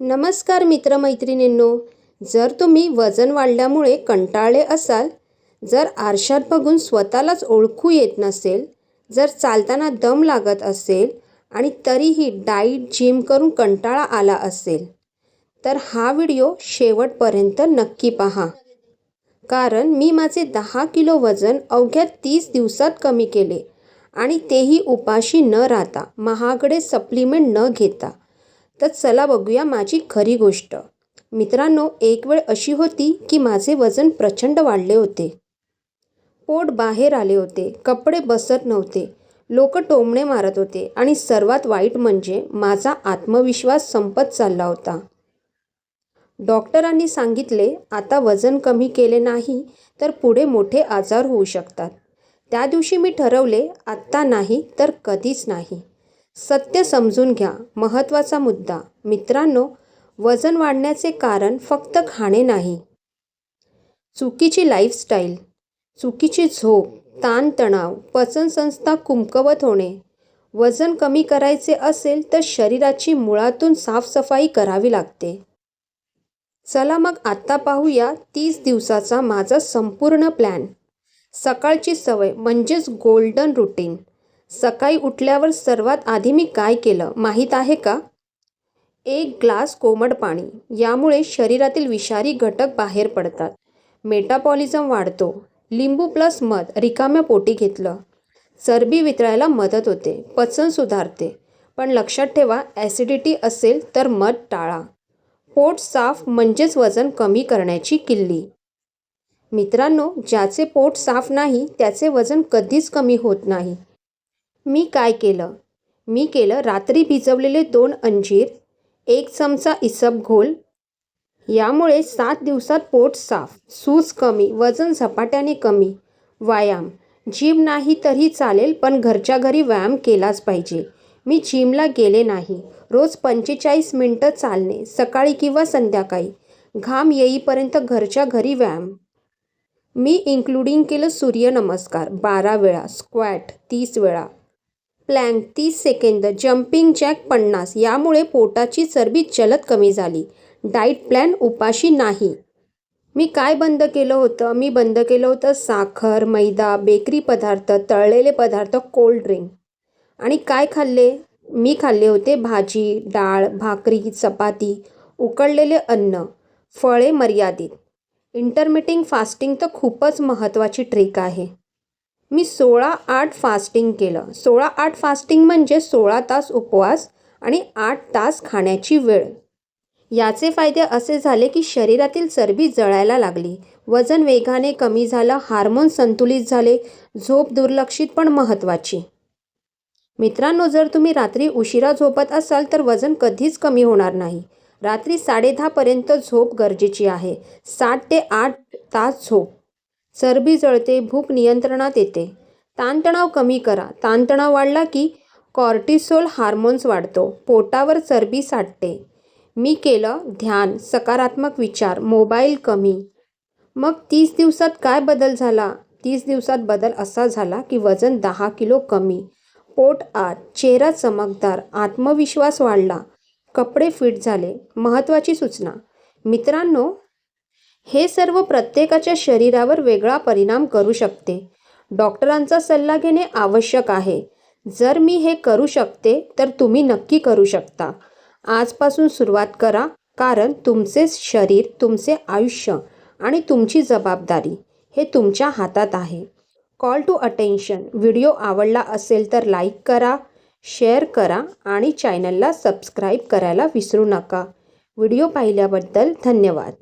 नमस्कार मित्रमैत्रिणींनो जर तुम्ही वजन वाढल्यामुळे कंटाळले असाल जर आरशात बघून स्वतःलाच ओळखू येत नसेल जर चालताना दम लागत असेल आणि तरीही डाईट जिम करून कंटाळा आला असेल तर हा व्हिडिओ शेवटपर्यंत नक्की पहा. कारण मी माझे दहा किलो वजन अवघ्या तीस दिवसात कमी केले आणि तेही उपाशी न राहता महागडे सप्लिमेंट न घेता. तर चला बघूया माझी खरी गोष्ट. मित्रांनो एक वेळ अशी होती की माझे वजन प्रचंड वाढले होते. पोट बाहेर आले होते कपडे बसत नव्हते लोक टोमणे मारत होते आणि सर्वात वाईट म्हणजे माझा आत्मविश्वास संपत चालला होता. डॉक्टरांनी सांगितले आता वजन कमी केले नाही तर पुढे मोठे आजार होऊ शकतात. त्या दिवशी मी ठरवले आत्ता नाही तर कधीच नाही. सत्य समजून घ्या. महत्त्वाचा मुद्दा. मित्रांनो वजन वाढण्याचे कारण फक्त खाणे नाही. चुकीची लाईफस्टाईल चुकीची झोप ताणतणाव पचनसंस्था कुमकवत होणे वजन कमी करायचे असेल तर शरीराची मुळातून साफसफाई करावी लागते. चला मग आत्ता पाहूया तीस दिवसाचा माझा संपूर्ण प्लॅन सकाळची सवय म्हणजेच गोल्डन रुटीन सकाळी उठल्यावर सर्वात आधी मी काय केलं माहीत आहे का? एक ग्लास कोमट पाणी. यामुळे शरीरातील विषारी घटक बाहेर पडतात. मेटाबॉलिझम वाढतो. लिंबू प्लस मध रिकाम्या पोटी घेतलं. चरबी वितळायला मदत होते. पचन सुधारते. पण लक्षात ठेवा ॲसिडिटी असेल तर मध टाळा. पोट साफ म्हणजेच वजन कमी करण्याची किल्ली. मित्रांनो ज्याचे पोट साफ नाही त्याचे वजन कधीच कमी होत नाही. मी काय केलं? मी केलं रात्री भिजवलेले दोन अंजीर एक चमचा इसबघोल यामुळे सात दिवसात पोट साफ सूज कमी वजन झपाट्याने कमी. व्यायाम. जिम नाही तरी चालेल पण घरच्या घरी व्यायाम केलाच पाहिजे. मी जिमला गेले नाही. रोज पंचेचाळीस मिनटं चालणे सकाळी किंवा संध्याकाळी. घाम येईपर्यंत घरच्या घरी व्यायाम. मी इन्क्लुडिंग केलं सूर्यनमस्कार बारा वेळा स्क्वॅट तीस वेळा. प्लँक तीस सेकंद जम्पिंग जॅक पन्नास यामुळे पोटाची चरबी जलद कमी झाली. डाईट प्लॅन उपाशी नाही. मी काय बंद केलं होतं? मी बंद केलं होतं साखर मैदा बेकरी पदार्थ तळलेले पदार्थ कोल्ड ड्रिंक. आणि काय खाल्ले? मी खाल्ले होते भाजी डाळ भाकरी चपाती उकळलेले अन्न. फळे मर्यादित. इंटरमिटिंग फास्टिंग तर खूपच महत्त्वाची ट्रिक आहे. मी सोळा आठ फास्टिंग केलं. सोळा आठ फास्टिंग म्हणजे सोळा तास उपवास आणि आठ तास खाण्याची वेळ. याचे फायदे असे झाले की शरीरातील चरबी जळायला लागली. वजन वेगाने कमी झालं हार्मोन संतुलित झाले झोप दुर्लक्षित पण महत्त्वाची. मित्रांनो जर तुम्ही रात्री उशिरा झोपत असाल तर वजन कधीच कमी होणार नाही. रात्री साडेदहापर्यंत झोप गरजेची आहे. सात ते आठ तास झोप. चरबी जळते भूक नियंत्रणात येते. ताणतणाव कमी करा. ताणतणाव वाढला की कॉर्टिसोल हार्मोन्स वाढतो. पोटावर चरबी साठते. मी केलं ध्यान. सकारात्मक विचार. मोबाईल कमी. मग तीस दिवसात काय बदल झाला? तीस दिवसात बदल असा झाला की वजन दहा किलो कमी. पोट आत. चेहरा चमकदार. आत्मविश्वास वाढला. कपडे फिट झाले. महत्त्वाची सूचना. मित्रांनो हे सर्व प्रत्येकाच्या शरीरावर वेगळा परिणाम करू शकते. डॉक्टरांचा सल्ला घेणे आवश्यक आहे. जर मी हे करू शकते तर तुम्ही नक्की करू शकता. आजपासून सुरुवात करा कारण तुमचे शरीर तुमचे आयुष्य आणि तुमची जबाबदारी हे तुमच्या हातात आहे. Call to attention. व्हिडिओ आवडला असेल तर लाईक करा शेअर करा आणि चॅनलला सबस्क्राईब करायला विसरू नका. व्हिडिओ पाहिल्याबद्दल धन्यवाद.